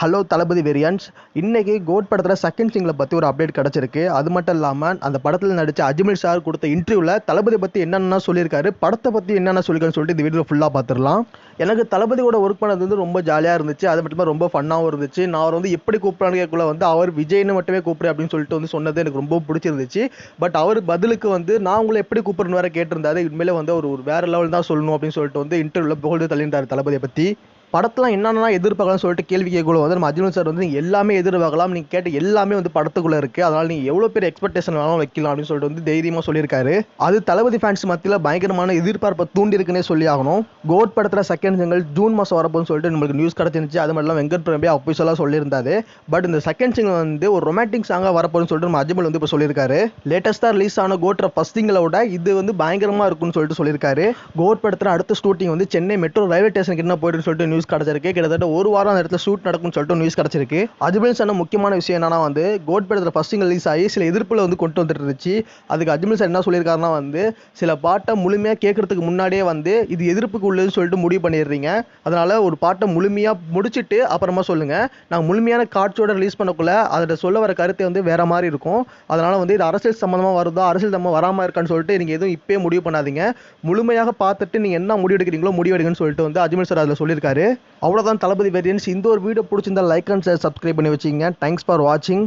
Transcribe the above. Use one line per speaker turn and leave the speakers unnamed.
Hello Thalapathy வேரியன்ஸ் இன்றைக்கி GOAT படத்தில் செகண்ட் சிங்கில் பற்றி ஒரு அப்டேட் கிடச்சிருக்கு. அது மட்டும் இல்லாமல் அந்த படத்தில் நடித்த அஜ்மல் சார் கொடுத்த இன்டர்வியூவில் தளபதி பற்றி என்னென்ன சொல்லியிருக்காரு படத்தை பற்றி என்னென்ன சொல்லியிருக்காருன்னு சொல்லிட்டு இந்த வீடியோ ஃபுல்லாக பார்த்துடலாம். எனக்கு தளபதியோட ஒர்க் பண்ணது வந்து ரொம்ப ஜாலியாக இருந்துச்சு. அது மட்டும் ரொம்ப ஃபன்னாகவும் இருந்துச்சு. நான் அவர் வந்து எப்படி கூப்பிட்றான்னு கேட்கல வந்து அவர் விஜய்னு மட்டுமே கூப்பிடு அப்படின்னு சொல்லிட்டு வந்து சொன்னது எனக்கு ரொம்ப பிடிச்சிருந்துச்சு. பட் அவர் பதிலுக்கு வந்து நான் உங்களை எப்படி கூப்பிட்றேன்னு வேறு கேட்டிருந்தாரு. உண்மையிலே வந்து அவர் ஒரு வேற லெவல் தான் சொல்லணும் அப்படின்னு சொல்லிட்டு வந்து இன்டர்வியூவில் புகழ்ந்து தள்ளியிருந்தார் தளபதியை பற்றி படத்தில் என்னென்னா எதிர்பார்க்கலாம்னு சொல்லிட்டு கேள்வி கேட்கல வந்து நம்ம அர்ஜுன் சார் வந்து எல்லாமே எதிர்பார்க்கலாம் நீங்கள் கேட்ட எல்லாமே வந்து படத்துக்குள்ளே இருக்குது அதனால் நீங்கள் எவ்வளோ பெரிய எக்ஸ்பெக்டேஷன் வேணாலும் வைக்கலாம் அப்படின்னு சொல்லிட்டு வந்து தைரியமாக சொல்லியிருக்காரு. அது தளபதி ஃபேன்ஸ் மத்தியில் பயங்கரமான எதிர்பார்ப்பை தூண்டிருக்குன்னே சொல்லி ஆகணும். கோட் படத்தில் செகண்ட் சிங்கிள் ஜூன் மாதம் வரப்போன்னு சொல்லிட்டு நம்மளுக்கு நியூஸ் கிடச்சிருந்துச்சு. அது மாதிரிலாம் வெங்கட் பிரபே அஃபிஷியலாக சொல்லியிருந்தாரு. பட் இந்த செகண்ட் சிங்கிள் வந்து ஒரு ரொமான்டிக் சாங்காக வரப்போன்னு சொல்லிட்டு நம்ம அஜ்மல் வந்து இப்போ சொல்லியிருக்காரு. லேட்டஸ்ட்டாக ரிலீஸ் ஆன கோட்ற ஃபஸ்ட் சிங்கிளை விட இது வந்து பயங்கரமாக இருக்கும்னு சொல்லிட்டு சொல்லியிருக்காரு. கோட் படத்தில் அடுத்த ஷூட்டிங் வந்து சென்னை மெட்ரோ ரயில்வே ஸ்டேஷனுக்கு என்ன போயிட்டுன்னு சொல்லிட்டு நியூஸ் கிடச்சிருக்கு. கிட்டத்தட்ட ஒரு வாரம் அந்த இடத்துல ஷூட் நடக்கும்னு சொல்லிட்டு நியூஸ் கிடச்சிருக்கு. அஜ்மல் சார் முக்கியமான விஷயம் என்னன்னா வந்து கோட் படத்தில் ஃபர்ஸ்ட் சிங்கிள் ரிலீஸ் ஆகி சில எதிர்ப்பில் வந்து கொண்டு வந்துட்டு இருந்துச்சு. அதுக்கு அஜ்மல் சார் என்ன சொல்லியிருக்காருன்னா வந்து சில பாட்டை முழுமையாக கேட்கறதுக்கு முன்னாடியே வந்து இது எதிர்ப்புக்கு உள்ளதுன்னு சொல்லிட்டு முடிவு பண்ணிடுறீங்க. அதனால ஒரு பாட்டை முழுமையாக முடிச்சுட்டு அப்புறமா சொல்லுங்க. நாங்கள் முழுமையான காட்சியோட ரிலீஸ் பண்ணக்குள்ள அதில் சொல்ல வர கருத்தை வந்து வேற மாதிரி இருக்கும். அதனால வந்து இது அரசியல் சம்மந்தமாக வருதோ அரசியல் சம்மந்தம் வராமல் இருக்கான்னு சொல்லிட்டு நீங்கள் எதுவும் இப்போ முடிவு பண்ணாதீங்க. முழுமையாக பார்த்துட்டு நீங்கள் என்ன முடிவு எடுக்கிறீங்களோ முடிவு எடுங்கன்னு சொல்லிட்டு வந்து அஜ்மல் சார் அதில் சொல்லியிருக்காரு. அவ்வளோதான் தளபதி வேரியன்ஸ். இந்த ஒரு வீடியோ பிடிச்சிருந்தா லைக் அண்ட் ஷேர் சப்ஸ்கிரைப் பண்ணி வச்சுங்க தேங்க்ஸ் ஃபார் வாட்சிங்